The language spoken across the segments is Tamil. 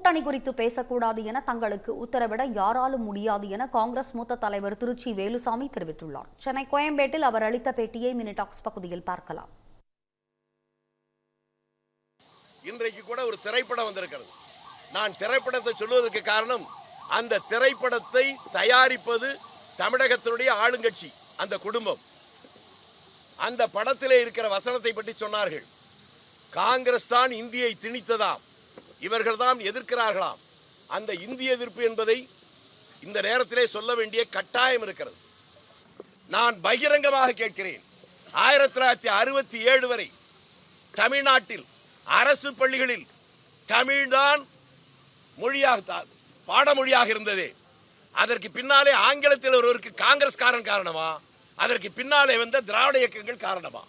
கூட்டணி குறித்து பேசக்கூடாது என தங்களுக்கு உத்தரவிட யாராலும் முடியாது என காங்கிரஸ் மூத்த தலைவர் திருச்சி வேலுசாமி தெரிவித்துள்ளார். சென்னை கோயம்பேட்டில் அவர் அளித்த பேட்டியை மினிடாக்ஸ் பகுதியில் பார்க்கலாம். இன்றைக்கு கூட ஒரு திரைப்படம் வந்திருக்கிறது. நான் திரைப்படத்தை சொல்வதற்கு காரணம் அந்த திரைப்படத்தை தயாரிப்பது தமிழகத்தினுடைய ஆளுங்கட்சி அந்த குடும்பம். அந்த படத்திலே இருக்கிற வசனத்தை பற்றி சொன்னார்கள். காங்கிரஸ் தான் இந்தியை திணித்ததாம். இவர்கள் தான் எதிர்க்கிறார்களாம். அந்த இந்திய எதிர்ப்பு என்பதை இந்த நேரத்திலே சொல்ல வேண்டிய கட்டாயம் இருக்கிறது. நான் பகிரங்கமாக கேட்கிறேன். ஆயிரத்தி தொள்ளாயிரத்தி அறுபத்தி ஏழு வரை தமிழ்நாட்டில் அரசு பள்ளிகளில் தமிழ்தான் மொழியாக பாடமொழியாக இருந்ததே. அதற்கு பின்னாலே ஆங்கிலத்தில் ஒருவருக்கு காங்கிரஸ்காரன் காரணமா? அதற்கு பின்னாலே வந்த திராவிட இயக்கங்கள் காரணமா?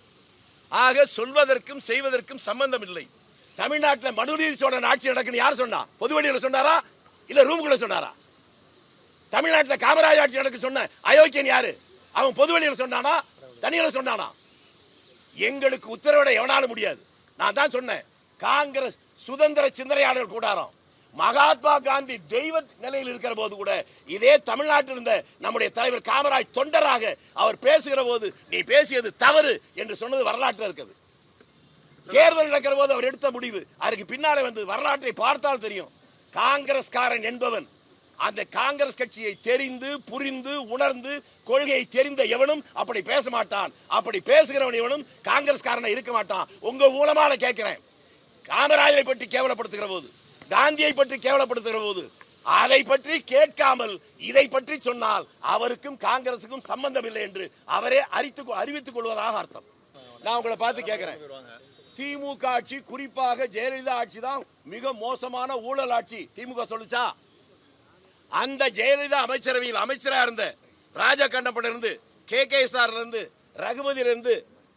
ஆக சொல்வதற்கும் செய்வதற்கும் சம்பந்தம் இல்லை தமிழ்நாட்டில் மனுநீதி சோழன் ஆட்சி நடக்குன்னு யார் சொன்னா? பொதுவெளியில் சொன்னாரா? இல்ல ரூமுக்குள்ள சொன்னாரா? தமிழ்நாட்டில் காமராஜ் ஆட்சி நடக்கு சொன்ன அயோக்கியன் யாரு? அவன் பொதுவெளியில் சொன்னானா? தனியில் சொன்னானா? எங்களுக்கு உத்தரவிட எவனாலும் முடியாது. நான் தான் சொன்னேன். காங்கிரஸ் சுதந்திர சிந்தனையாளர் கூடாரம். மகாத்மா காந்தி தெய்வ நிலையில் இருக்கிற போது கூட இதே தமிழ்நாட்டில் இருந்த நம்முடைய தலைவர் காமராஜ் தொண்டராக அவர் பேசுகிற போது நீ பேசியது தவறு என்று சொன்னது வரலாற்றில் இருக்குது. தேர்தல் நடக்கிற போது அவர் எடுத்த முடிவு. அதுக்கு பின்னாலே வந்து வரலாற்றை பார்த்தால் தெரியும். காங்கிரஸ்காரன் என்பவன். அந்த காங்கிரஸ் கட்சியை தெரிந்து புரிந்து உணர்ந்து கொள்கையை தெரிந்த எவனும் அப்படி பேச மாட்டான். அப்படி பேசுகிறவன் எவனும் காங்கிரஸ்காரனை இருக்க மாட்டான். உங்க மூலமா நான் கேட்கிறேன். காமராஜரை பற்றி கேவலப்படுத்துகிற போது காந்தியை பற்றி கேவலப்படுத்துகிற போது அதை பற்றி கேட்காமல் இதை பற்றி சொன்னால் அவருக்கும் காங்கிரசுக்கும் சம்பந்தம் இல்லை என்று அவரே அறித்து அறிவித்துக் கொள்வதாக அர்த்தம். நான் உங்களை பார்த்து கேட்கிறேன். திமுக ஆட்சி குறிப்பாக ஜெயலலிதா ஆட்சி தான் மிக மோசமான ஊழல் ஆட்சி திமுக சொல்லுச்சா? அந்த ஜெயலலிதா அமைச்சரவையில் அமைச்சரா இருந்த ராஜகண்ணப்பட இருந்து கே கே இருந்து ரகுமதியில இருந்து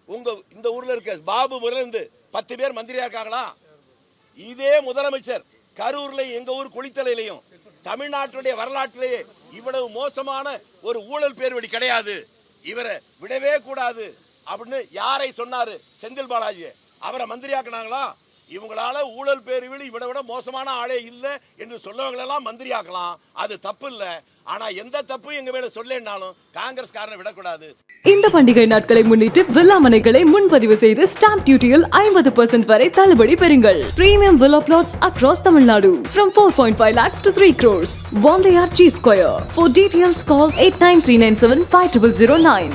உங்க இந்த ஊர்ல இருக்க பாபு இருந்து பத்து பேர் மந்திரியா இருக்காங்களா? இதே முதலமைச்சர் கரூர்ல எங்க ஊர் குளித்தலையிலையும் தமிழ்நாட்டுடைய வரலாற்றிலேயே இவ்வளவு மோசமான ஒரு ஊழல் பேர்வழி கிடையாது. இவரை விடவே கூடாது அப்படின்னு யாரை சொன்னாரு செந்தில் பாலாஜி அவரை மந்திரியாக்குனாங்களா? இவங்களால ஊழல் பேருவில் இவரை விட மோசமான ஆளே இல்லை என்று சொல்லவங்களெல்லாம் மந்திரியாக்கலாம். அது தப்பு இல்லை. ஆனா எந்த தப்பும் எங்க மேல சொல்லேன்னாலும் காங்கிரஸ்காரனை விடக்கூடாது. இந்த பண்டிகை நாட்களை முன்னிட்டு வில்லா மனைகளை முன்பதிவு செய்து ஸ்டாம்ப் டியூட்டியில் ஐம்பது பர்சன்ட் வரை தள்ளுபடி பெறுங்கள். Premium villa plots across Tamil Nadu from four point five lakhs to three crores. R G square for details call eight nine three nine seven five triple zero nine